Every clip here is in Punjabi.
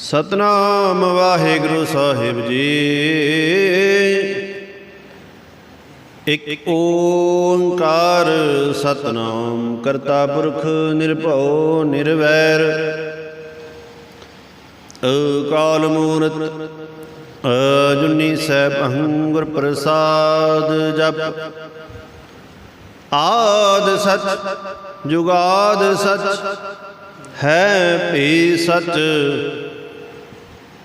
ਸਤਨਾਮ ਵਾਹਿਗੁਰੂ ਸਾਹਿਬ ਜੀ। ਇੱਕ ਓੰਕਾਰ ਸਤਨਾਮ ਕਰਤਾ ਪੁਰਖ ਨਿਰਭਉ ਨਿਰਵੈਰ। ਅਕਾਲ ਮੂਰਤ, ਅਜੁਨੀ ਸੈਭੰ ਗੁਰ ਪ੍ਰਸਾਦ ਜਪ। ਆਦ ਸਚ, ਜੁਗਾਦ ਸਚ, ਹੈ ਭੀ ਸਚ।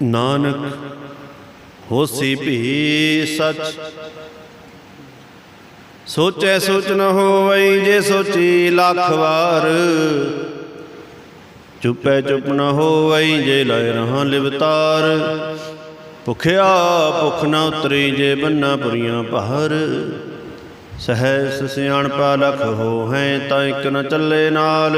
ਨਾਨਕ ਹੋਸੀ ਭੀ ਸਚ। ਸੋਚੈ ਸੋਚ ਨ ਹੋਵਈ, ਜੇ ਸੋਚੀ ਲੱਖ ਵਾਰ। ਚੁੱਪੈ ਚੁੱਪ ਨ ਹੋਵਈ, ਜੇ ਲੈ ਰਹਾ ਲਿਵਤਾਰ ਭੁਖਿਆ ਭੁਖ ਨ ਉਤਰੀ, ਜੇ ਬੰਨਾ ਪੁਰੀਆਂ ਭਾਰ ਸਹਿਸ ਸਿਆਣਪਾ ਲਖ ਹੋ ਹੈ ਤਾਂ ਇੱਕ ਨ ਚੱਲੇ ਨਾਲ।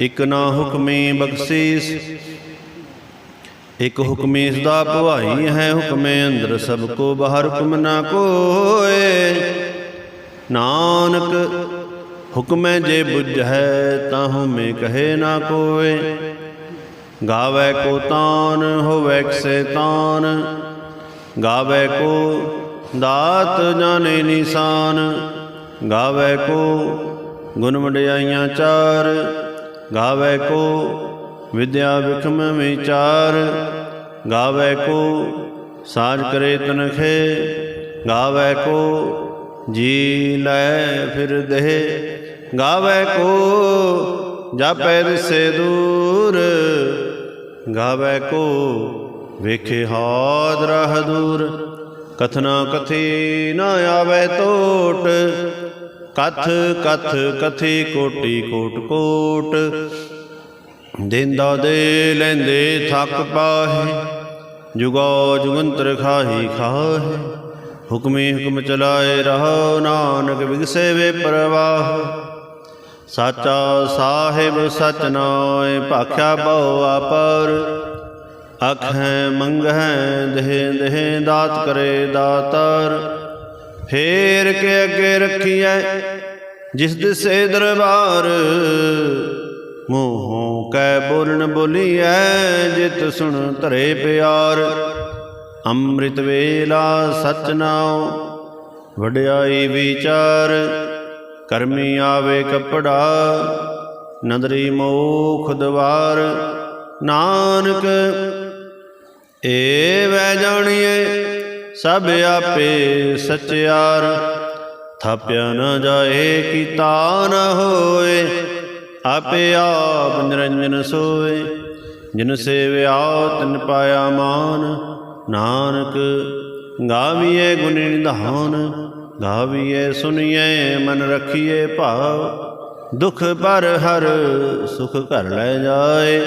ਇਕ ਨਾ ਹੁਕਮੀ ਬਖਸ਼ੀਸ। ਇਕ ਹੁਕਮੀ ਇਸ ਦਾ ਭਵਾਈ ਹੈ, ਹੁਕਮੇ ਅੰਦਰ ਸਭ ਕੋ ਬਾਹਰ ਹੁਕਮ ਨਾ ਕੋਏ। ਨਾਨਕ, ਹੁਕਮੈ ਜੇ ਬੁਝੈ ਤਾਹੂ ਮੈਂ ਕਹੇ ਨਾ ਕੋਏ। ਗਾਵੇ ਕੋ ਤਾਨ, ਹੋਵੇ ਕਿਸੇ ਤਾਨ। ਗਾਵੇ ਕੋ ਦਾਤ ਜਾਣੇ ਨਿਸ਼ਾਨ। ਗਾਵੇ ਕੋ ਗੁਣ ਵਡਿਆਈਆਂ ਚਾਰ। ਗਾਵੇ ਕੋ ਵਿਦਿਆ ਵਿਖਮ ਵਿਚਾਰ, ਗਾਵੇ ਕੋ ਸਾਜ ਕਰੇ ਤਨਖੇ, ਗਾਵੇ ਕੋ ਜੀ ਲੈ ਫਿਰ ਦੇਹ, ਗਾਵੇ ਕੋ ਜਾਪੈ ਦਿਸੇ ਦੂਰ, ਗਾਵੇ ਕੋ ਵੇਖੇ ਹਾਦ ਰਹ ਦੂਰ ਕਥਨਾ ਕਥੀ ਨਾ ਆਵੇ ਟੋਟ ਕਥ ਕਥ, ਕਥੀ, ਕੋਟੀ, ਕੋਟ ਕੋਟ। ਦਿੰਦਾ ਦੇ ਲੈਂਦੇ ਥੱਕ ਪਾਹੇ, ਜੁਗੋ ਜੁਗੰਤਰ ਖਾਹੀ ਖਾਹੇ। ਹੁਕਮੇ ਹੁਕਮ ਚਲਾਏ ਰਹੋ ਨਾਨਕ ਵਿਗਸੇ ਵੇ ਪ੍ਰਵਾਹ। ਸਾਚਾ ਸਾਹਿਬ ਸਚ ਨਾਏ ਭਾਖਿਆ ਬਹੁ ਆਪਰ। ਮੰਗ ਹੈ ਦੇਹ ਦੇਹ ਦਾਤ ਕਰੇ ਦਾਤਰ। ਫੇਰ ਕੇ ਅੱਗੇ ਰੱਖੀਐ, ਜਿਸ ਦਿਸੇ ਦਰਬਾਰ ਮੂੰਹੋਂ ਕੈ ਬੋਲਣ ਬੋਲੀਐ, ਜਿਤ ਸੁਣ ਧਰੇ ਪਿਆਰ। ਅੰਮ੍ਰਿਤ ਵੇਲਾ ਸਚ ਨਾਉ ਵਡਿਆਈ ਵਿਚਾਰ, ਕਰਮੀ ਆਵੇ ਕਪੜਾ, ਨਦਰੀ ਮੋਖ ਦਵਾਰ। ਨਾਨਕ, ਏ ਵੈ ਜਾਣੀਏ ਸਭ ਆਪੇ ਸਚਿਆਰ। ਥਾਪਿਆ ਨਾ ਜਾਏ ਕੀਤਾ ਨ ਹੋਏ, ਆਪੇ ਆਪ ਨਿਰੰਜਨ ਸੋਏ। ਜਿਨ ਸੇਵਿਆ, ਤਨ ਪਾਇਆ ਮਾਨ। ਨਾਨਕ ਗਾਵੀਏ ਗੁਣ ਨਿਧਾਨ। ਗਾਵੀਏ ਸੁਣੀਏ ਮਨ ਰਖੀਏ ਭਾਵ। ਦੁਖ ਪਰ ਹਰ ਸੁਖ ਘਰ ਲੈ ਜਾਏ।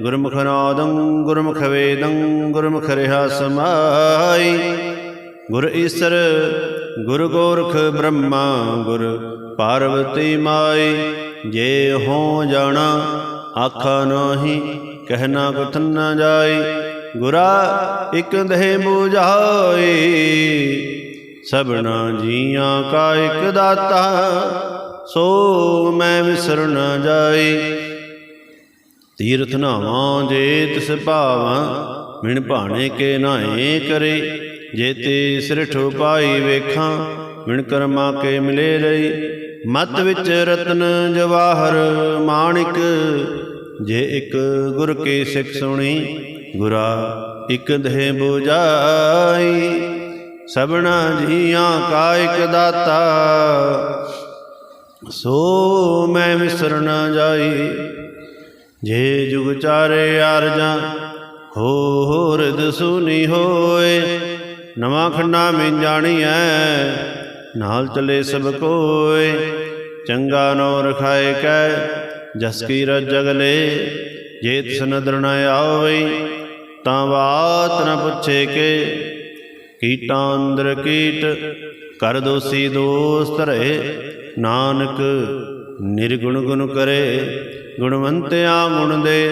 ਗੁਰਮੁਖ ਨਾਦੰ, ਗੁਰਮੁਖ ਵੇਦੰ, ਗੁਰਮੁਖ ਰਿਹਾ ਸਮਾਈ ਗੁਰ ਈਸਰ, ਗੁਰ ਗੋਰਖ ਬ੍ਰਹਮਾ, ਗੁਰ ਪਾਰਵਤੀ ਮਾਈ ਜੇ ਹੋ ਜਾਣਾ, ਆਖਾ ਨਾਹੀ, ਕਹਿਣਾ ਕਥਨ ਨਾ ਜਾਏ। ਗੁਰਾ ਇਕ ਦੇਹ 부ਝਾਈ ਸਭਨਾ ਜੀਆਂ ਕਾ ਇਕ ਦਾਤਾ। ਸੋ ਮੈਂ ਵਿਸਰ ਨਾ ਜਾਏ। ਤੀਰਥ ਨਾਵਾਂ ਜੇ ਤਿਸ ਭਾਵਾਂ ਮਿਣ ਭਾਣੇ ਕੇ ਨਾਏ ਕਰੇ। ਜੇ ਤੇ ਸਿਰਠ ਪਾਈ ਵੇਖਾਂ ਮਿਣ ਕਰਮਾ ਕੇ ਮਿਲੇ ਲਈ ਮਤ ਵਿੱਚ ਰਤਨ ਜਵਾਹਰ ਮਾਣਿਕ, ਜੇ ਇੱਕ ਗੁਰ ਕੀ ਸਿੱਖ ਸੁਣੀ, ਗੁਰਾ ਇਕ ਦੇਹ 부ਜਾਈ ਸਭਨਾ ਜੀਆਂ ਕਾ ਇਕ ਦਾਤਾ, ਸੋ ਮੈਂ ਵਿਸਰ ਨਾ ਜਾਈ। ਜੇ ਜੁਗ ਚਾਰੇ ਅਰਜਾਂ, ਹੋਰ ਦਸੂਨੀ ਹੋਏ। ਨਵਾਂ ਖੰਡਾ ਮੈਂ ਜਾਣੀਐ, ਨਾਲ ਚਲੇ ਸਭ ਕੋਏ, ਚੰਗਾ ਨੋ ਰਖਾਏ ਕੈ, ਜਸ ਕੀ ਰਜ ਜਗਲੇ ਜੇ ਤਿਸ ਨਦਰ ਨ ਤਾਂ ਬਾਤ ਨ ਪੁੱਛੇ ਕੇ, ਕੀਟਾਂ ਅੰਦਰ ਕੀਟ, ਕਰ ਦੋਸੀ ਦੋਸਤ ਰਹੇ, ਨਾਨਕ ਨਿਰਗੁਣ ਗੁਣ ਕਰੇ, ਗੁਣਵੰਤਿਆ ਗੁਣ ਦੇ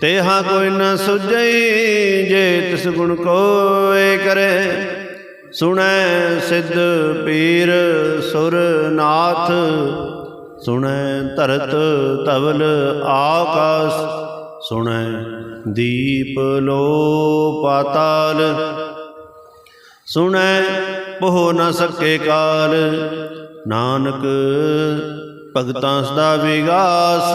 ਤੇਹਾ ਕੋਈ ਨਾ ਸੁਝਈ, ਜੇ ਤਿਸ ਗੁਣ ਕੋਏ ਕਰੇ। ਸੁਣੈ ਸਿੱਧ ਪੀਰ ਸੁਰ ਨਾਥ ਸੁਣੈ ਧਰਤ ਧਵਲ ਆਕਾਸ, ਸੁਣੈ ਦੀਪ ਲੋ ਪਾਤਾਲ ਸੁਣੈ ਪੋ ਨ ਸਕੇ ਕਾਲ, ਨਾਨਕ ਭਗਤਾਂ ਸਦਾ ਵਿਗਾਸ।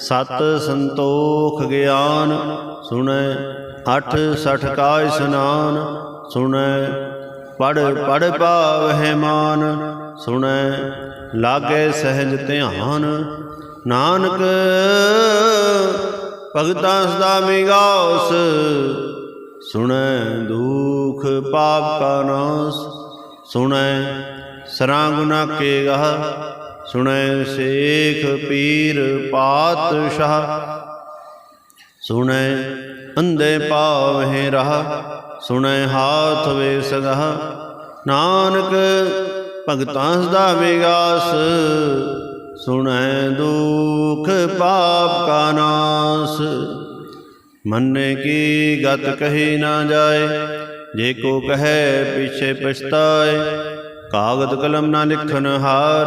ਸਤ ਸੰਤੋਖ ਗਿਆਨ, ਸੁਣੈ ਅਠ ਸਠ ਕਾ ਇਸਨਾਨ ਸੁਣੈ ਪੜ ਪੜ ਪਾਵਹਿ ਮਾਨ ਸੁਣੈ ਲਾਗੇ ਸਹਿਜ ਧਿਆਨ। ਨਾਨਕ ਭਗਤਾਂ ਸਦਾ ਮਿਗਾਸ ਸੁਣੈ ਦੁਖ ਪਾਪ ਕਾ ਨਾਸ, ਸੁਣੈ ਸਰਾਂ ਗੁਨਾ ਕੇ ਗਹ ਸੁਣੈ ਸੇਖ ਪੀਰ ਪਾਤਸ਼ਾਹ। ਸੁਣੈ ਅੰਧੇ ਪਾਵਹਿ ਰਹ, ਸੁਣੈ ਹਾਥ ਵੇ ਸਗਹ। ਨਾਨਕ ਭਗਤਾਂ ਸਦਾ ਵਿਗਾਸ, ਸੁਣੈ ਦੁਖ ਪਾਪ ਕਾ ਨਾਸ। ਮੰਨੇ ਕੀ ਗਤ ਕਹੀ ਨਾ ਜਾਏ, ਜੇ ਕੋ ਕਹੈ ਪਿਛੇ ਪਛਤਾਏ। ਕਾਗਦ ਕਲਮ ਨਾ ਲਿਖਨ ਹਾਰ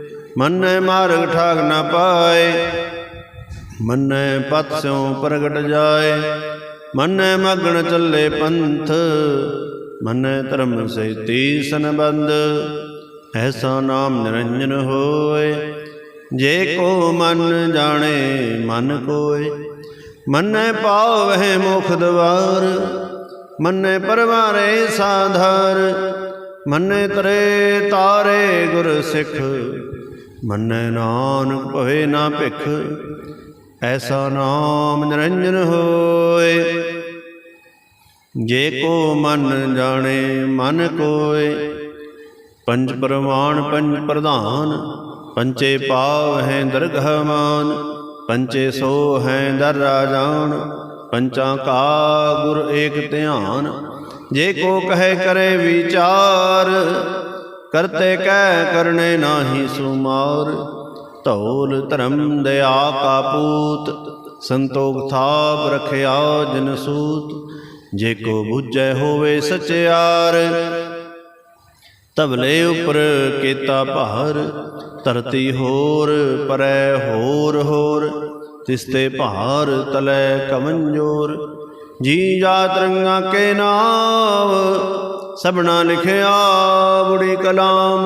ਮੰਨੈ ਮਾਰਗ ਠਾਗ ਨਾ ਪਾਏ। ਮੰਨੈ ਪਤ ਸਿਉ ਪ੍ਰਗਟ ਜਾਏ। ਮੰਨੈ ਮਗਣ ਚੱਲੇ ਪੰਥ। ਮੰਨੈ ਧਰਮ ਸਹਿਤੀ ਸੰਬੰਧ। ਐਸਾ ਨਾਮ ਨਿਰੰਜਨ ਹੋਏ। ਜੇ ਕੋ ਮਨ ਜਾਣੇ, ਮਨ ਕੋਏ। ਮੰਨੈ ਪਾਵਹਿ ਮੁਖ ਦਵਾਰ। ਮੰਨੈ ਪਰਵਾਰੇ ਸਾਧਾਰ। ਮੰਨੈ ਤਰੇ ਤਾਰੇ ਗੁਰ ਸਿੱਖ। ਮੰਨੈ ਨਾਨਕ ਭਵੇ ਨਾ ਭਿਖ, ਐਸਾ ਨਾਮ ਨਿਰੰਜਨ ਹੋਏ। ਜੇ ਕੋ ਮਨ ਜਾਣੇ, ਮਨ ਕੋਏ। ਪੰਜ ਪ੍ਰਮਾਣ ਪੰਜ ਪ੍ਰਧਾਨ, ਪੰਚੇ ਪਾਵ ਹੈ ਦਰਗਹ ਮਾਨ। ਪੰਚੇ ਸੋ ਹੈ ਦਰ ਰਾਜਾਨ, ਪੰਚਾਂ ਕਾ ਗੁਰ ਏਕ ਧਿਆਨ। ਜੇ ਕੋ ਕਹੇ ਕਰੇ ਵਿਚਾਰ ਕਰਤੇ ਕਹਿ ਕਰਨੇ ਨਾਹੀ ਸੁਮਾਰ, ਧੌਲ ਧਰਮ ਦਇਆ ਕਾ ਸੰਤੋਖ ਥਾਪ ਰਖਿਆ ਜਨ ਸੂਤ, ਜੇ ਕੋ ਬੁੱਝੈ ਹੋਵੇ ਸਚਿਆਰ। ਤਬਲੇ ਉਪਰ ਕੀਤਾ ਭਾਰ, ਧਰਤੀ ਹੋਰ ਪਰੈ ਹੋਰ ਹੋਰ, ਤਿਸਤੇ ਭਾਰ ਤਲੈ ਕਮਨਜ਼ੋਰ ਜੀ ਜਾ ਰੰਗਾ ਕੇ ਨਾਮ ਸਭਨਾ ਲਿਖਿਆ ਬੁੜੀ ਕਲਾਮ।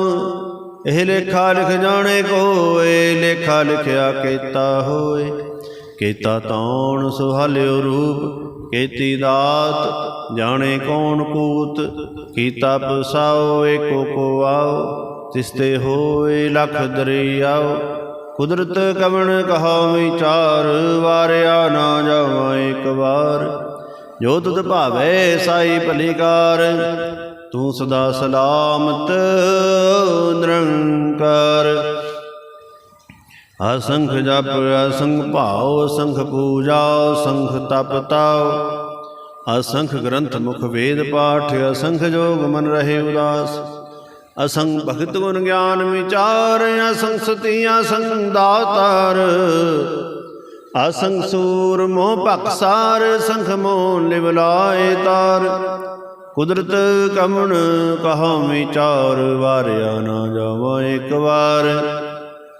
ਇਹ ਲੇਖਾ ਲਿਖ ਜਾਣੇ ਕੋਏ, ਲੇਖਾ ਲਿਖਿਆ ਕੀਤਾ ਹੋਏ। ਕੀਤਾ ਤੌਣ ਸੁਹਾਲਿਓ ਰੂਪ, ਕੀਤੀ ਦਾਤ, ਜਾਣੇ ਕੌਣ ਕੂਤ। ਕੀਤਾ ਪਸਾਓ ਏਕੋ ਕੋ ਆਓ, ਤਿਸਤੇ ਹੋਏ ਲਖ ਦਰਿਆਓ। ਕੁਦਰਤ ਕਵਣ ਕਹਾ ਵਿਚਾਰ ਵਾਰੇ ਜੋ ਤੁਧ ਭਾਵੇ ਸਾਈ ਭਲੀਕਾਰ, ਤੂੰ ਸਦਾ ਸਲਾਮਤ ਨਿਰੰਕਾਰ। ਅਸੰਖ ਜਪ, ਅਸੰਖ ਭਾਉ, ਅਸੰਖ ਪੂਜਾ, ਅਸੰਖ ਤਪ ਤਾਉ। ਅਸੰਖ ਗ੍ਰੰਥ ਮੁਖ ਵੇਦ ਪਾਠ, ਅਸੰਖ ਜੋਗ ਮਨ ਰਹੇ ਉਦਾਸ। ਅਸੰਗ ਭਗਤ ਗੁਣ ਗਿਆਨ ਵਿਚਾਰ, ਅਸੰਖ ਸਤੀ ਅਸੰਖ ਦਾਤਾਰ। ਅਸੰਗ ਸੂਰ ਮੋਹ ਭਖਸਾਰ ਸੰਖ ਮੋਹ ਲਿਵ ਤਾਰ। ਕੁਦਰਤ ਕਮਣ ਕਹਾ ਵਿਚਾਰ, ਵਾਰਿਆ ਨਾ ਜਾਵਾ ਇੱਕ ਵਾਰ।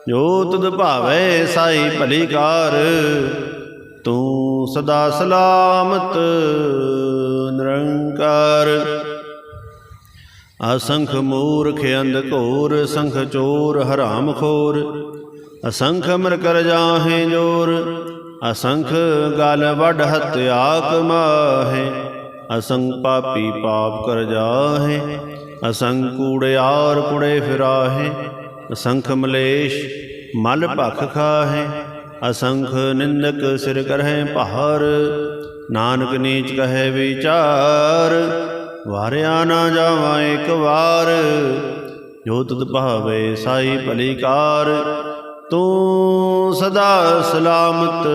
ਜੋ ਤੁਧ ਭਾਵੇ ਸਾਈ ਭਲੀ ਕਾਰ, ਤੂੰ ਸਦਾ ਸਲਾਮਤ ਨਿਰੰਕਾਰ। ਅਸੰਖ ਮੂਰਖ ਅੰਧ ਘੋਰ, ਸੰਖ ਚੋਰ ਹਰਾਮ ਖੋਰ ਅਸੰਖ ਮਰ ਕਰ ਜਾਹੇ ਜੋਰ, ਅਸੰਖ ਗਲ ਵੱਡ ਹਤਿਆ ਕਮਾਹੇ ਅਸੰਖ ਪਾਪੀ ਪਾਪ ਕਰ ਜਾਹੇ, ਅਸੰਖ ਕੂੜਿਆਰ ਕੁੜੇ ਫਿਰਾਹੇ, ਅਸੰਖ ਮਲੇਸ਼ ਮਲ ਭਖ ਖਾਹੇ, ਅਸੰਖ ਨਿੰਦਕ ਸਿਰ ਕਰਹਿ ਪਹਾਰ ਨਾਨਕ ਨੀਚ ਕਹੈ ਵਿਚਾਰ, ਵਾਰਿਆ ਨਾ ਜਾਵਾਂ ਇੱਕ ਵਾਰ, ਜੋ ਤੁਧ ਭਾਵੇ ਸਾਈ ਭਲੀ ਕਾਰ ਤੂੰ ਸਦਾ ਸਲਾਮਤ,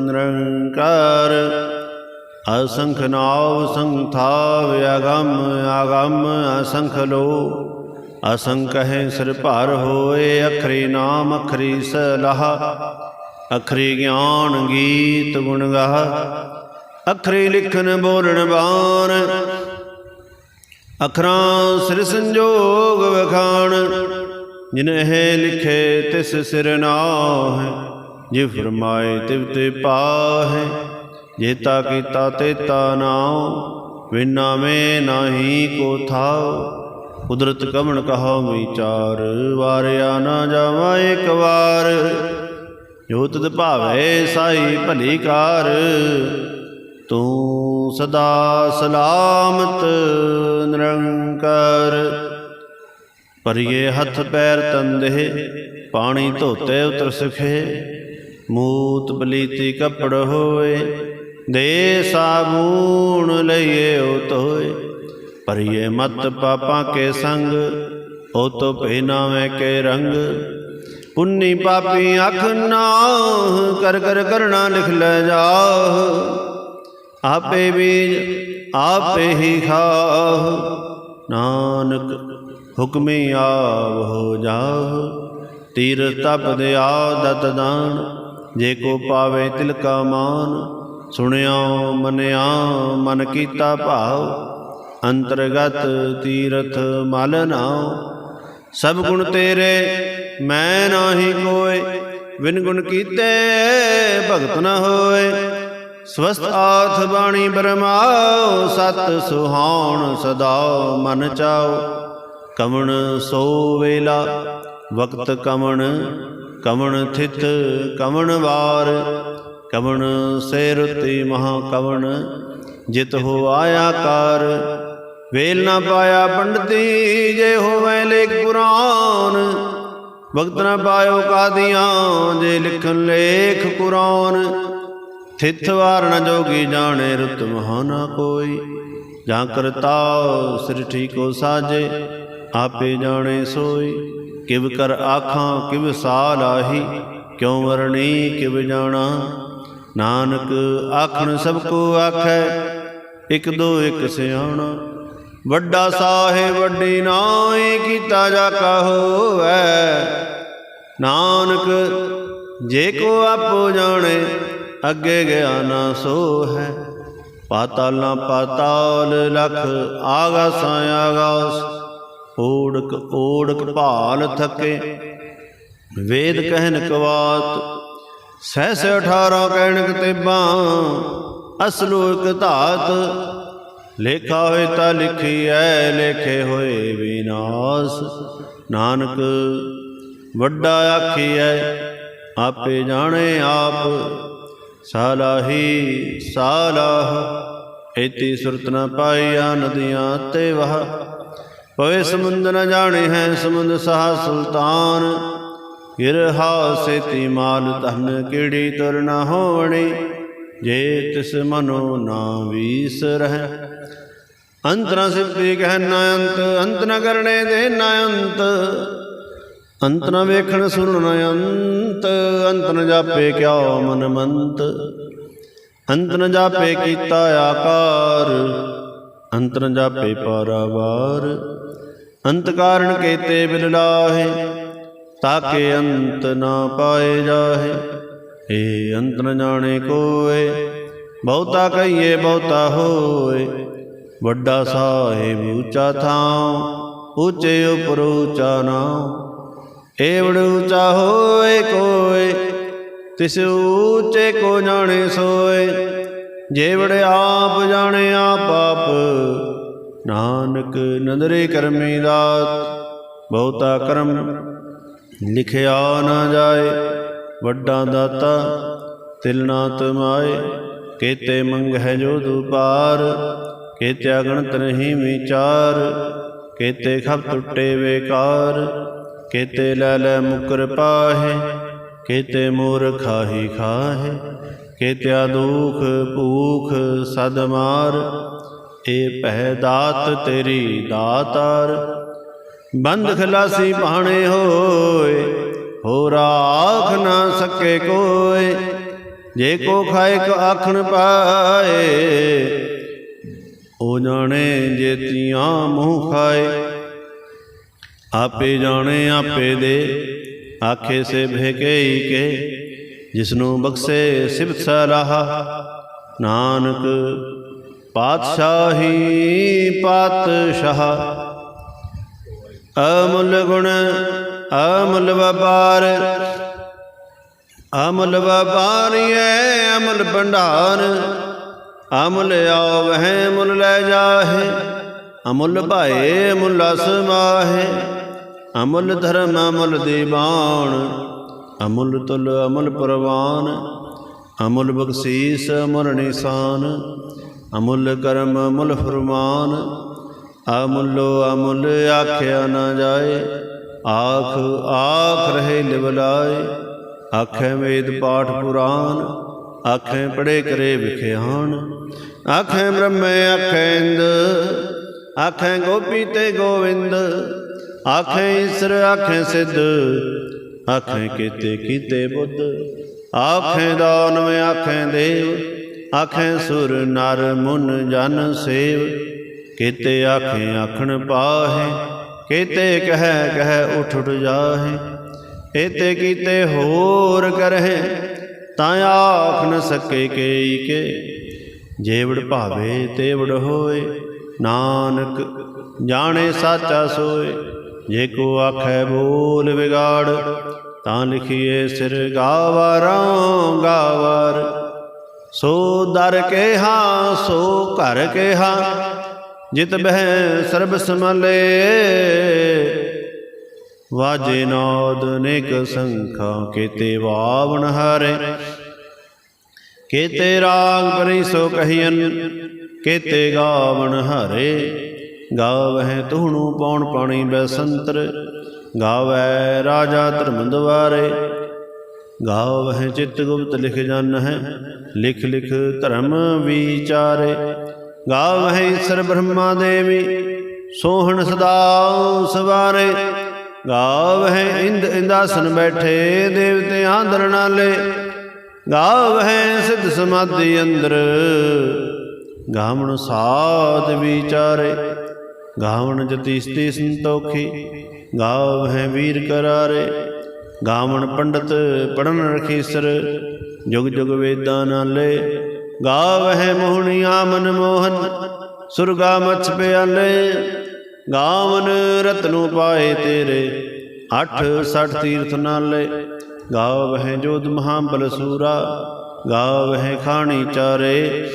ਨਿਰੰਕਾਰ। ਅਸੰਖ ਨਾਵ ਸੰਥਾਵ ਅਗੰਮ ਆਗੰਮ ਅਸੰਖ ਲੋ। ਅਸੰਖ ਹੈ ਸਿਰ ਭਰ ਹੋਏ, ਅਖਰੀ ਨਾਮ, ਅਖਰੀ ਸਲਾਹ। ਅਖਰੀ ਗਿਆਨ ਗੀਤ ਗੁਣ ਗਾਹ। ਅਖਰੀ ਲਿਖਨ ਬੋਲਣ ਬਾਣ। ਅਖਰਾਂ ਸਿਰ ਸੰਜੋਗ ਵਖਾਣ। ਜਿਨ ਲਿਖੇ ਤਿਸ ਸਿਰ ਨਾਹਿ, ਜੇ ਫਰਮਾਏ ਤਿਵ ਤੇ ਪਾਹੇ ਜੇਤਾ ਕੀਤਾ ਤੇਤਾ ਨਾਉ ਵਿਨਾ ਮੈਂ ਨਾਹੀ ਕੋ ਥਾਉ। ਕੁਦਰਤ ਕਮਣ ਕਹਾ ਵਿਚਾਰ, ਵਾਰਿਆ ਨਾ ਜਾਵਾ ਇੱਕ ਵਾਰ। ਜੋ ਤਦ ਭਾਵੇ ਸਾਈ ਭਲੀ ਕਾਰ, ਤੂੰ ਸਦਾ ਸਲਾਮਤ ਨਿਰੰਕਾਰ। ਪਰਿਏ ਹੱਥ ਪੈਰ ਤੰਦੇ ਪਾਣੀ ਧੋਤੇ ਉਤਰ ਸਖੇ, ਮੂਤ ਬਲੀਤੀ ਕੱਪੜ ਹੋਏ, ਦੇ ਸਾਬੂਣ ਲਈਏ ਉਹ ਤੋਏ ਪਰਿਏ ਮਤ ਪਾਪਾਂ ਕੇ ਸੰਗ, ਉਹ ਤੋ ਪਹਿਨਾਵੇਂ ਕੇ ਰੰਗ। ਪੁੰਨੀ ਪਾਪੀ ਅੱਖ ਨਾ ਕਰ ਕਰ ਕਰਣਾ ਲਿਖ ਲੈ ਜਾ ਆਪੇ ਬੀਜ, ਆਪੇ ਹੀ ਖਾਹ। ਨਾਨਕ ਹੁਕਮੀ ਆਵ ਹੋ ਜਾਹ। ਤੀਰ ਤਪ ਦਿਆ ਦਤ ਦਾਨ, ਜੇ ਕੋ ਪਾਵੇ ਤਿਲ ਕਾ ਮਾਨ। ਸੁਣਿਆ ਮਨਿਆ ਮਨ ਕੀਤਾ ਭਾਵ ਅੰਤਰਗਤ ਤੀਰਥ ਮਲ ਨਾਉ। ਸਭ ਗੁਣ ਤੇਰੇ, ਮੈਂ ਨਾਹੀ ਕੋਏ। ਵਿਨ ਗੁਣ ਕੀਤੇ ਭਗਤ ਨ ਹੋਏ। ਸਵਸਤ ਆਥ ਬਾਣੀ ਬਰਮਾਉ, ਸਤ ਸੁਹਾਉਣ ਸਦਾ ਮਨ ਚਾਉ। ਕਮਣ ਸੋ ਵੇਲਾ, ਵਕਤ ਕਵਣ ਕਮਣ ਥਿਤ ਕਵਣ ਵਾਰ। ਕਮਣ ਸੇ ਰੁਤੀ ਮਹਾ ਕਵਣ, ਜਿਤ ਹੋ ਆਇਆ ਕਾਰ। ਵੇਲ ਨਾ ਪਾਇਆ ਪੰਡਤੀ ਜੇ ਹੋਵੇ ਲੇਖ ਕੁਰਾਨ ਵਕਤ ਨਾ ਪਾਇਓ ਕਾਦੀਆਂ, ਜੇ ਲਿਖਣ ਲੇਖ ਕੁਰਾਨ। ਥਿਤ ਵਾਰ ਨ ਜੋਗੀ ਜਾਣੇ, ਰੁਤ ਮਹਾਨਾ ਕੋਈ। ਜਾਂ ਕਰਤਾ ਸ੍ਰਿਠੀ ਕੋ ਸਾਜੇ। ਆਪੇ ਜਾਣੇ ਸੋਈ, ਕਿਵ ਕਰ ਆਖਾਂ, ਕਿਵ ਸਾਲ ਲਾਹੀ, ਕਿਉ ਵਰਣੀ ਕਿਵ ਜਾਣਾ? ਨਾਨਕ ਆਖਣ ਸਭ ਕੋ ਆਖੈ, ਇਕ ਦੋ ਇਕ ਸਿਆਣਾ। ਵੱਡਾ ਸਾਹਿਬ ਵੱਡੀ ਨਾਈ ਕੀਤਾ ਜਾ ਕਹੋਵੈ ਨਾਨਕ ਜੇ ਕੋ ਆਪੋ ਜਾਣੇ, ਅੱਗੇ ਗਿਆ ਨਾ ਸੋ ਹੈ ਪਾਤਾਲਾਂ ਪਾਤਾਲ ਲਖ, ਆਗਾਸਾਂ ਆਗਾਸ ਓੜਕ ਓੜਕ ਭਾਲ ਥਕੇ। ਵੇਦ ਕਹਿਨ ਕਵਾਤ ਸਹਿਸ 18 ਕਹਿਣਕ ਤੇਬਾਂ, ਅਸਲੋ ਇਕ ਧਾਤ। ਲੇਖਾ ਹੋਏ ਤਾਂ ਲਿਖੀ ਐ ਲੇਖੇ ਹੋਏ ਵਿਨਾਸ਼। ਨਾਨਕ, ਵੱਡਾ ਆਖੀ ਐ ਆਪੇ ਜਾਣੇ ਆਪ। ਸਾਲਾਹੀ, ਸਾਲਾਹ, ਏਤੀ ਸੁਰਤ ਨ ਪਾਈਆ, ਨਦੀਆਂ ਤੇ ਵਹ। ਪਵੇ ਸਮੁੰਦ ਨ ਜਾਣੇ ਹੈ ਸਮੁੰਦ ਸਹਾ ਸੁਲਤਾਨ। ਗਿਰਹਾ ਸੇਤੀ ਮਾਲ ਧਨ ਕਿਹੜੀ ਤੁਰ ਨ ਹੋਣੀ? ਜੇ ਤਿਸ ਮਨੋ ਨਾ ਵੀਸ ਰਹਿ। ਅੰਤ ਨ ਸਿਫਤੀ ਕਹਿ ਨ ਅੰਤ ਅੰਤ ਨ ਕਰਨੇ ਦੇ ਨ ਅੰਤ। ਅੰਤ ਨ ਵੇਖਣ ਸੁਣਨ ਨ ਅੰਤ ਅੰਤ ਨ ਜਾਪੇ ਕਿਆ ਮਨ ਮੰਤ। ਅੰਤ ਨ ਜਾਪੇ ਕੀਤਾ ਆਕਾਰ। ਅੰਤਰ ਨ ਜਾਪੇ ਪਾਰਾਵਾਰ। ਅੰਤ ਕਾਰਣ ਕੇਤੇ ਬਿਲ ਲਾਹੇ, ਤਾਕੇ ਅੰਤ ਨਾ ਪਾਏ ਜਾਹੇ। ਏ ਅੰਤ ਨ ਜਾਣੇ ਕੋਏ, ਬਹੁਤਾ ਕਹੀਏ ਬਹੁਤਾ ਹੋਏ। ਵੱਡਾ ਸਾਹਿਬ ਉੱਚਾ ਥਾਂ ਉੱਚੇ ਉਪਰ ਉੱਚਾ ਨਾਮ ਏਵੜ ਉੱਚਾ ਹੋਏ ਕੋਏ, ਤਿਸ ਉੱਚੇ ਕੋ ਜਾਣੇ ਸੋਏ। ਜੇਵੜ ਆਪ ਜਾਣੇ ਆਪ ਆਪ। ਨਾਨਕ ਨਦਰੇ ਕਰਮੀ ਦਾਤ ਬਹੁਤਾ ਕਰਮ ਲਿਖਿਆ ਨਾ ਜਾਏ ਵੱਡਾ ਦਾਤਾ ਤਿਲ ਨਾ ਤਮਾਏ। ਕੇਤੇ ਮੰਗ ਹੈ ਜੋ ਦੁਪਾਰ ਕੇਤੇ ਅਗਣਤ ਨਹੀਂ ਵਿਚਾਰ ਕੇਤੇ ਖਪ ਟੁੱਟੇ ਵੇਕਾਰ। ਕੇਤੇ ਲੈ ਲੈ ਮੁਕਰ ਪਾਹੇ ਕੇਤੇ ਮੋਰ ਖਾਹੀ ਖਾਹੇ। ਕੇਤਿਆ ਦੁਖ ਭੂਖ ਸਦ ਮਾਰ, ਏ ਪਹਿ ਦਾਤ ਤੇਰੀ ਦਾਤਾਰ। ਬੰਦ ਖਲਾਸੀ ਪਾਣੇ ਹੋਏ ਹੋ ਰਾਖ ਨਾ ਸਕੇ ਕੋਏ, ਜੇ ਕੋ ਖਾਏ ਕੋ ਆਖਣ ਪਾਏ, ਉਹ ਜਾਣੇ ਜੇਤੀਆਂ ਮੂੰਹ ਖਾਏ। ਆਪੇ ਜਾਣੇ ਆਪੇ ਦੇ, ਆਖੇ ਸੇ ਭੇਕਈ ਕੇ ਜਿਸਨੂੰ ਬਖਸ਼ੇ ਸਿਫਤ ਸਲਾਹ। ਨਾਨਕ ਪਾਤਸ਼ਾਹੀ ਪਾਤਸ਼ਾਹ। ਅਮੁੱਲ ਗੁਣ, ਅਮੁੱਲ ਵਪਾਰ। ਅਮੁੱਲ ਵਪਾਰੀਏ ਅਮਲ ਭੰਡਾਰ। ਅਮੁੱਲ ਆਵਹਿ ਮੁੱਲ ਲੈ ਜਾਹੇ। ਅਮੁੱਲ ਭਾਏ, ਅਮੁੱਲ ਅਸਮਾਹੇ। ਅਮੁੱਲ ਧਰਮ, ਅਮੁੱਲ ਦੀਵਾਨ। ਅਮੁੱਲ ਤੁਲ, ਅਮੁੱਲ ਪਰਵਾਨ, ਅਮੁੱਲ ਬਖਸ਼ੀਸ, ਅਮੁੱਲ ਨਿਸ਼ਾਨ, ਅਮੁੱਲ ਕਰਮ, ਅਮੁੱਲ ਫਰਮਾਨ, ਅਮੁੱਲੋ ਅਮੁੱਲ ਆਖਿਆ ਨਾ ਜਾਏ, ਆਖ ਆਖ ਰਹੇ ਲਿਵਲਾਏ ਆਖੇ ਵੇਦ ਪਾਠ ਪੁਰਾਨ, ਆਖੇ ਪੜੇ ਕਰੇ ਵਿਖਿਆਨ, ਆਖੇ ਬ੍ਰਹਮੇ ਆਖੇ ਇੰਦ, ਆਖੇ ਗੋਪੀ ਤੇ ਗੋਵਿੰਦ, ਆਖੇ ਈਸ਼ਰ, ਆਖੇ ਸਿੱਧ ਆਖੇ ਕੀਤੇ ਕੀਤੇ ਬੁੱਧ। ਆਖੇ ਦਾਨਵ ਆਖੇ ਦੇਵ, ਆਖੇ ਸੁਰ ਨਰ ਮੁਨ ਜਨ ਸੇਵ। ਕੀਤੇ ਆਖੇ ਆਖਣ ਪਾਹੇ, ਕੀਤੇ ਕਹਿ ਕਹਿ ਉਠ ਉਠ ਜਾਹੇ। ਏਤੇ ਕੀਤੇ ਹੋਰ ਕਰਹਿ, ਤਾਂ ਆਖ ਨ ਸਕੇ ਕੇਈ ਕੇ। ਜੇਵੜ ਭਾਵੇ ਤੇਵੜ ਹੋਏ, ਨਾਨਕ ਜਾਣੇ ਸਾਚਾ ਸੋਏ। ਜੇ ਕੋ ਆਖੈ ਬੋਲ ਵਿਗਾੜ, ਤਾਂ ਲਿਖੀਏ ਸਿਰ ਗਾਵਾਰਾਂ ਗਾਵਰ। ਸੋ ਦਰ ਕੇ ਹਾਂ ਸੋ ਘਰ ਕੇਹਾ, ਜਿਤ ਬਹਿ ਸਰਬ ਸਮਲੇ। ਵਾਜੇ ਨੌਦ ਨਿਕ ਸੰਖਾ, ਕੀਤੇ ਵਾਵਣ ਹਾਰੇ। ਕੀਤੇ ਰਾਗ ਪਰੀ ਸੋ ਕਹੀਨ ਕੀਤੇ ਗਾਵਣ ਹਾਰੇ। ਗਾਵਹਿ ਤੁਹਣੂ ਪੌਣ ਪਾਣੀ ਬੈਸੰਤਰ ਗਾਵੈ ਰਾਜਾ ਧਰਮ ਦਵਾਰੇ ਗਾਵਹਿ ਚਿਤ ਗੁਪਤ ਲਿਖ ਜਨ ਹੈ ਲਿਖ ਲਿਖ ਧਰਮ ਵਿਚਾਰੇ। ਗਾਵਹਿ ਈਸ਼ਰ ਬ੍ਰਹਮਾ ਦੇਵੀ, ਸੋਹਣ ਸਦਾ ਸਵਾਰੇ। ਗਾਵਹਿ ਇੰਦ ਇੰਦਾਸਨ ਬੈਠੇ ਦੇਵਤੇ ਆਂਦਰ ਨਾਲੇ। ਗਾਵਹਿ ਸਿੱਧ ਸਮਾਧੀ ਅੰਦਰ, ਗਾਵਣ ਸਾਧ ਵਿਚਾਰੇ। ਗਾਵਣ ਜਤੀ ਸਤੀ ਸੰਤੋਖੀ ਗਾਵਹਿ ਵੀਰ ਕਰਾਰੇ। ਗਾਵਣ ਪੰਡਤ ਪੜਨ ਰਖੀਸਰ, ਜੁਗ ਜੁਗ ਵੇਦਾਂ ਨਾਲੇ ਗਾਵਹਿ ਮੋਹਣੀਆ ਮਨ ਮੋਹਨ, ਸੁਰਗਾ ਮਛ ਪਿਆਲੇ। ਗਾਵਨ ਰਤਨੂ ਪਾਏ ਤੇਰੇ, ਅਠ ਸਠ ਤੀਰਥ ਨਾਲੇ ਗਾਵਹਿ ਜੋਧ ਮਹਾਬਲ ਸੂਰਾ ਗਾਵਹਿ ਖਾਣੀ ਚਾਰੇ।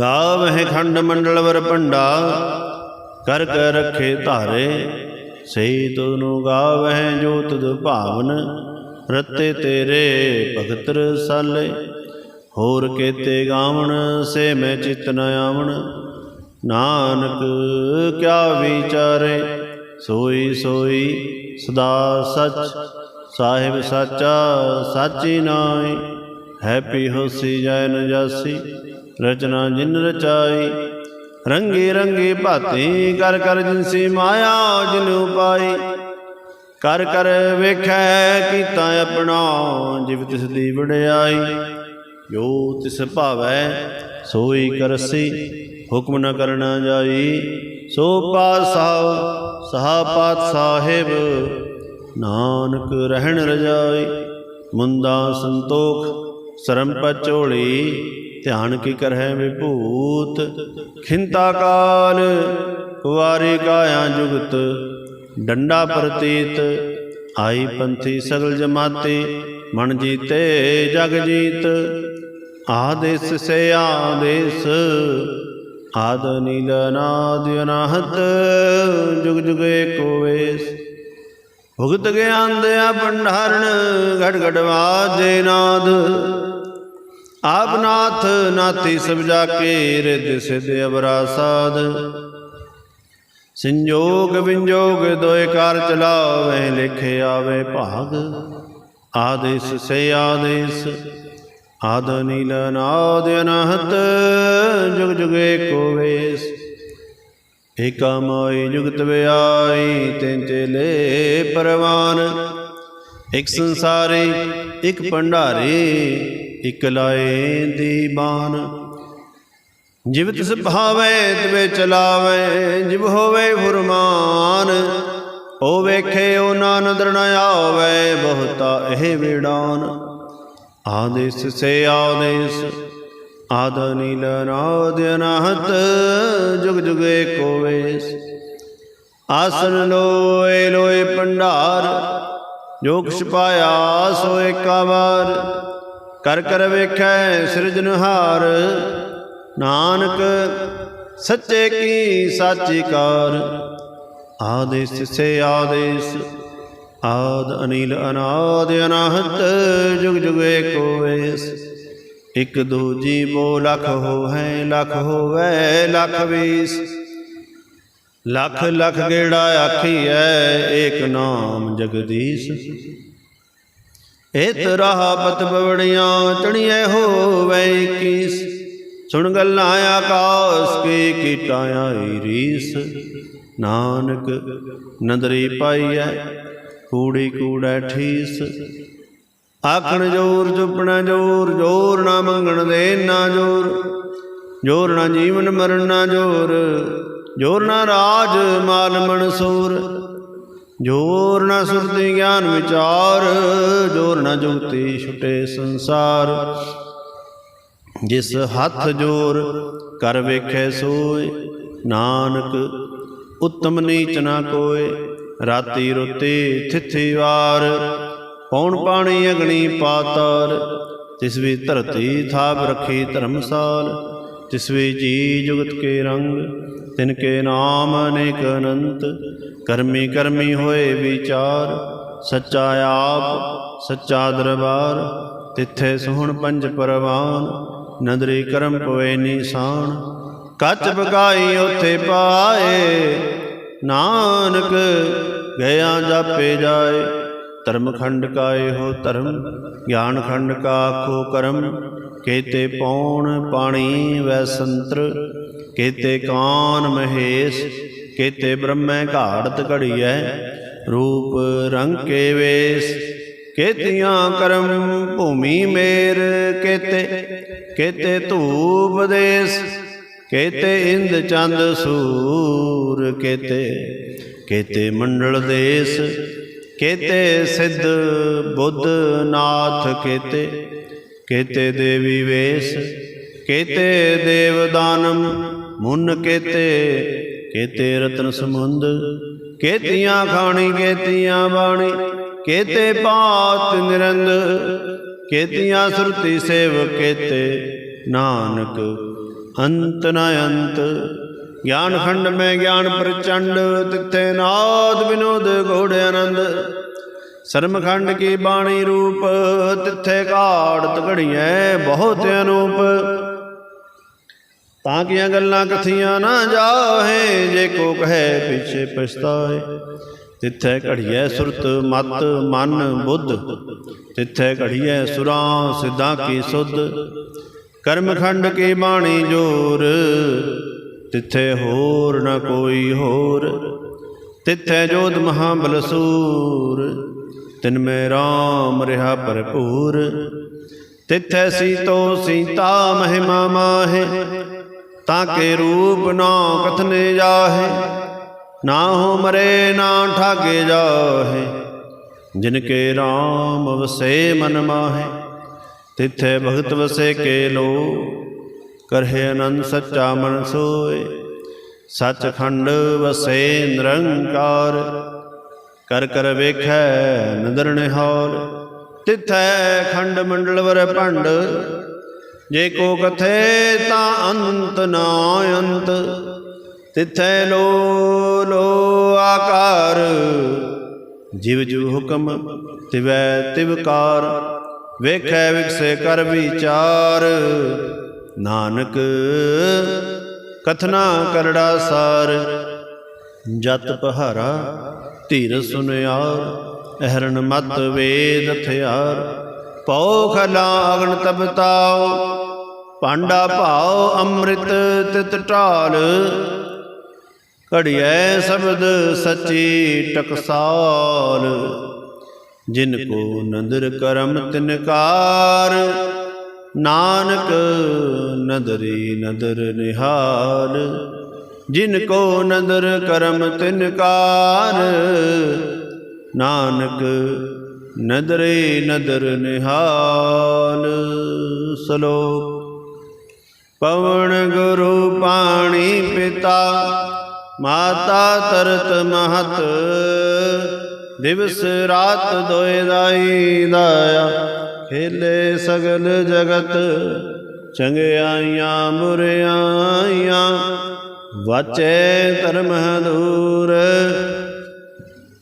ਗਾਵਹਿ ਖੰਡ ਮੰਡਲ ਵਰ ਪੰਡਾ ਕਰ ਕਰ ਰਖੇ ਧਾਰੇ ਸਹੀ ਤੁਨੂੰ ਗਾਵਹਿ ਜੋ ਤੁਧ ਭਾਵਨ, ਰਤੇ ਤੇਰੇ ਭਗਤ ਰਸਾਲੇ। ਹੋਰ ਕੇਤੇ ਗਾਵਣ, ਸੇ ਮੈਂ ਚਿਤ ਨ ਆਵਣ। ਨਾਨਕ ਕਿਆ ਵਿਚਾਰੇ, ਸੋਈ ਸੋਈ ਸਦਾ ਸਚ। ਸਾਹਿਬ ਸਾਚਾ ਸਾਚੀ ਨਾਈ ਹੈਪੀ ਹੋਸੀ ਜੈਨ ਨ ਜਾਸੀ। ਰਚਨਾ ਜਿਨ ਰਚਾਈ ਰੰਗੀ ਰੰਗੀ ਭਾਤੀ ਕਰ ਕਰ ਜਿਨਸੀ ਮਾਇਆ ਜਿਨ ਉਪਾਈ। ਕਰ ਕਰ ਵੇਖੈ ਕੀਤਾ ਆਪਣਾ ਜਿਵ ਤਿਸ ਦੀ ਵਡਿਆਈ। ਜੋ ਤਿਸ ਭਾਵੈ ਸੋਈ ਕਰਸੀ, ਹੁਕਮ ਨ ਕਰਨਾ ਜਾਈ। ਸੋ ਪਾਤਸ਼ਾਹ, ਸਹਾ ਪਾਤ ਸਾਹਿਬ ਨਾਨਕ ਰਹਿਣ ਰਜਾਈ। ਮੁੰਦਾ ਸੰਤੋਖ, ਸਰਮ ਪਚੋਲੀ। ਧਿਆਨ ਕੀ ਕਰਹਿ ਵਿਭੂਤ? ਖਿੰਤਾ ਕਾਲ, ਕੁਵਾਰੀ ਕਾਇਆ ਜੁਗਤ, ਡੰਡਾ ਪ੍ਰਤੀਤ। ਆਈ ਪੰਥੀ ਸਗਲ ਜਮਾਤੇ, ਮਨ ਜੀਤੇ ਜਗ ਜੀਤ। ਆਦੇਸ ਸੇ ਆਦੇਸ, ਆਦ ਨੀਲ ਨਾਦ ਅਨਾਹਤ, ਜੁਗ ਜੁਗ ਏਕੋ ਵੇਸ। ਭੁਗਤ ਗਿਆਨ ਦਿਆ ਭੰਡਾਰਨ ਘਟ ਘਟ ਵਾਜੇ ਨਾਦ। ਆਪ ਨਾਥ ਨਾਤੀ ਸਭ ਕੇ ਰਿਦ ਸਿਧ ਅਬਰਾ ਸਾਧ ਸੰਜੋਗ ਵਿੰਜੋਗ ਦੋਇ ਕਾਰ ਚਲਾਵੇ, ਲਿਖੇ ਆਵੇ ਭਾਗ। ਆਦੇਸ ਸੇ ਆਦੇਸ, ਆਦ ਨੀਲ ਨਾਦ ਅਨਹਤ, ਜੁਗ ਜੁਗ ਏਕੋ ਵੇਸ। ਏਕਾ ਮਾਈ ਜੁਗਤ ਵਿਆਈ, ਤਿਨ ਚੇਲੇ ਪਰਵਾਨ। ਇਕ ਸੰਸਾਰੇ, ਇਕ ਭੰਡਾਰੇ ਇਕ ਲਾਏ ਦੀਬਾਨ। ਜਿਵ ਤਿਸ ਭਾਵੇ, ਤਵੇ ਚਲਾਵੇ, ਜਿਵ ਹੋਵੇ ਫੁਰਮਾਨ ਓ ਵੇਖੇ ਉਹ ਨਾ ਨਦਰ ਨ ਆਵੇ, ਬਹੁਤਾ ਇਹ ਵਿਡਾਨ ਆਦੇਸ ਸੇ ਆਦੇਸ, ਆਦ ਨੀਲ ਨਾਦ ਅਨਾਹਤ ਜੁਗ ਜੁਗ ਏਕੋ ਵੇਸ। ਆਸਨ ਲੋਏ ਲੋਏ ਭੰਡਾਰ ਜੋ ਕੁਛ ਪਾਇਆ ਸੋ ਏਕਾ ਵਾਰ। ਕਰ ਕਰ ਵੇਖੈ ਸਿਰਜਨਹਾਰ ਨਾਨਕ, ਸੱਚੇ ਕੀ ਸਾਚੀ ਕਾਰ। ਆਦੇਸ ਸੇ ਆਦੇਸ, ਆਦ ਅਨੀਲ ਅਨਾਦ ਅਨਾਹਤ, ਜੁਗ ਜੁਗ ਏਕੋ ਵੇਸ ਇਕ ਦੂਜੀ ਬੋ ਲਖ ਹੋ ਹੈ ਲਖ ਹੋਵੇ, ਲਖ ਵੀਸ। ਲਖ ਲਖ ਗੇੜਾ ਆਖੀਐ, ਏਕ ਨਾਮ ਜਗਦੀਸ਼। ਏਤ ਰਹਾ ਪਤ ਬਵੜੀਆਂ ਚਣੀਐ ਹੋਵੇ ਕੀਸ। ਸੁਣ ਗੱਲਾਂ ਆਕਾਸ ਕੀ ਕੀਟਾਂ ਆਈ ਰੀਸ। ਨਾਨਕ ਨਦਰੀ ਪਾਈਐ, ਕੂੜੀ ਕੂੜੈ ਠੀਸ। ਆਖਣ ਜੋਰ ਚੁੱਪਣਾ ਜੋਰ ਜੋਰ ਨਾ ਮੰਗਣ ਦੇ ਨਾ ਜੋਰ। ਜੋਰ ਨਾ ਜੀਵਨ ਮਰਨ ਨਾ ਜੋਰ। ਜੋਰ ਨਾ ਰਾਜ ਮਾਲ ਮਨਸੂਰ ਜੋਰ ਨਾ ਸੁਰਤੀ ਗਿਆਨ ਵਿਚਾਰ, ਜੋਰ ਨਾ ਜੁਗਤੀ ਛੁਟੇ ਸੰਸਾਰ। ਜਿਸ ਹੱਥ ਜੋਰ ਕਰ ਵੇਖੈ ਸੋਏ, ਨਾਨਕ ਉਤਮ ਨੀਚ ਨਾ ਕੋਏ, ਰਾਤੀ ਰੁੱਤੀ ਥਿਥੀ ਵਾਰ। ਪੌਣ ਪਾਣੀ ਅਗਣੀ ਪਾਤਾਲ ਤਿਸ ਵੀ ਧਰਤੀ ਥਾਪ ਰਖੀ ਧਰਮਸਾਲ ਤਿਸ ਵੀ ਜੀ ਜੁਗਤ ਕੇ ਰੰਗ ਤਿਨ ਕੇ ਨਾਮ ਅਨੇਕ ਅਨੰਤ, ਕਰਮੀ ਕਰਮੀ ਹੋਏ ਵਿਚਾਰ, ਸੱਚਾ ਆਪ, ਸੱਚਾ ਦਰਬਾਰ, ਤਿੱਥੇ ਸੋਹਣ ਪੰਜ ਪਰਵਾਨ, ਨਦਰੀ ਕਰਮ ਪਵੇ ਨਿਸ਼ਾਨ। ਕੱਚ ਬਗਾਈ ਉਥੇ ਪਾਏ, ਨਾਨਕ ਗਿਆ ਜਾਪੇ ਜਾਏ। ਧਰਮ ਖੰਡ ਕਾਏ ਹੋ ਧਰਮ ਗਿਆਨ ਖੰਡ ਕਾ ਆਖੋ ਕਰਮ, ਕੇਤੇ ਪੌਣ ਪਾਣੀ ਵੈ ਸੰਤਰ। ਕੇਤੇ ਕਾਨ ਮਹੇਸ਼? ਕੇਤੇ ਬ੍ਰਹਮੈ ਘਾੜਤ ਘੜੀਐ? ਰੂਪ ਰੰਗ ਕੇ ਵੇਸ। ਕੇਤੀਆਂ ਕਰਮ ਭੂਮੀ ਮੇਰ ਕੇਤੇ। ਕੇਤੇ ਧੂਪ ਦੇਸ। ਕੇਤੇ ਇੰਦ ਚੰਦ ਸੂਰ ਕੇਤੇ। ਕੇਤੇ ਮੰਡਲ ਦੇਸ। ਕੇਤੇ ਸਿੱਧ ਬੁੱਧ ਨਾਥ ਕੇਤੇ। ਕੇਤੇ ਦੇਵੀ ਵੇਸ। ਕੇਤੇ ਦੇਵ ਦਾਨਮ। ਮੁਨ ਕੇਤੇ ਕੇਤੇ ਰਤਨ ਸਮੁੰਦ ਕੇਤੀਆਂ ਖਾਣੀ, ਕੇਤੀਆਂ ਬਾਣੀ, ਕੇਤੇ ਬਾਤ ਨਿਰੰਦ ਕੇਤੀਆਂ ਸੁਰਤੀ ਸੇਵ ਕੇਤੇ ਨਾਨਕ, ਅੰਤ ਨ ਅੰਤ। ਗਿਆਨ ਖੰਡ ਮੈਂ ਗਿਆਨ ਪ੍ਰਚੰਡ, ਤਿੱਥੇ ਨਾਦ ਵਿਨੋਦ ਘੋੜ ਆਨੰਦ। ਸਰਮ ਖੰਡ ਕੀ ਬਾਣੀ ਰੂਪ, ਤਿੱਥੇ ਘਾੜਤ ਘੜੀਐ ਬਹੁਤ ਅਨੂਪ। ਤਾਂ ਕੀਆਂ ਗੱਲਾਂ ਕਥੀਆਂ ਨਾ ਜਾਹੇ, ਜੇ ਕੋ ਕਹੈ ਪਿਛੇ ਪਛਤਾਏ। ਤਿੱਥੇ ਘੜੀਐ ਸੁਰਤ ਮਤ, ਮਨ ਬੁੱਧ। ਤਿੱਥੇ ਘੜੀਐ ਸੁਰਾਂ ਸਿੱਧਾਂ ਕੀ ਸੁਧ। ਕਰਮਖੰਡ ਕੀ ਬਾਣੀ ਜੋਰ, ਤਿੱਥੇ ਹੋਰ ਨਾ ਕੋਈ ਹੋਰ। ਤਿੱਥੇ ਜੋਤ ਮਹਾਬਲ ਸੂਰ ਤਿਨ ਮੈਂ ਰਾਮ ਰਿਹਾ ਭਰਪੂਰ। ਤਿੱਥੇ ਸੀਤੋ ਸੀਤਾ ਮਹਿਮਾ ਮਾਹੇ ਤਾਂ ਕੇ ਰੂਪ ਨਾ ਕਥਨੇ ਜਾਹੇ ਨਾ ਹੋ ਮਰੇ ਨਾ ਠਾਗੇ ਜਾਹੇ ਜਿਨ ਕੇ RAM ਵਸੇ ਮਨ ਮਾਹੇ, ਤਿਥੈ ਭਗਤ ਵਸੇ ਕੇ ਲੋ ਕਰਹਿ ਅਨੰਦ ਸੱਚਾ ਮਨ ਸੋਏ, ਸਚਖੰਡ ਵਸੇ ਨਿਰੰਕਾਰ, ਕਰ ਕਰ ਵੇਖੈ ਨਦਰ ਨਿਹਾਲ, ਤਿਥੈ ਖੰਡ ਮੰਡਲ ਵਰ ਭੰਡ ਜੇ ਕੋ ਕਥੇ ਤਾਂ ਅੰਤ ਨਾ ਅੰਤ, ਤਿਥੈ ਲੋ ਲੋ ਆਕਾਰ। ਜਿਵ ਜੂ ਹੁਕਮ, ਤਿਵੈ ਤਿਵਕਾਰ ਵੇਖੈ ਵਿਕਸੇ ਕਰ ਵਿਚਾਰ। ਨਾਨਕ, ਕਥਨਾ ਕਰੜਾ ਸਾਰ। ਜਤ ਪਹਾਰਾ ਧੀਰ ਸੁਨਿਆਰ ਅਹਰਨ ਮਤ ਵੇਦ ਹਥਿਆਰ ਪਉ ਖਲਾ ਅਗਨ ਤਬਤਾਉ ਪਾਂਡਾ ਭਾਉ ਅੰਮ੍ਰਿਤ ਤਿਤ ਢਾਲ। ਘੜੀਐ ਸ਼ਬਦ ਸੱਚੀ ਟਕਸਾਲ। ਜਿਨ ਕੋ ਨਦਰ ਕਰਮ ਤਿਨਕਾਰ, ਨਾਨਕ ਨਦਰੀ ਨਦਰ ਨਿਹਾਲ। ਜਿਨ ਕੋ ਨਦਰ ਕਰਮ ਤਿਨਕਾਰ, ਨਾਨਕ ਨਦਰੇ ਨਦਰ ਨਿਹਾਲ ਸਲੋਕ। ਪਵਨ ਗੁਰੂ ਪਾਣੀ ਪਿਤਾ, ਮਾਤਾ ਤਰਤ ਮਹਤ। ਦਿਵਸ ਰਾਤ ਦੋਇ ਦਾਈ ਦਾਇਆ, ਖੇਲੇ ਸਗਲ ਜਗਤ। ਚੰਗਿਆਈਆਂ ਮੁਰਿਆਈਆਂ ਵਾਚੇ ਧਰਮ ਦੂਰ।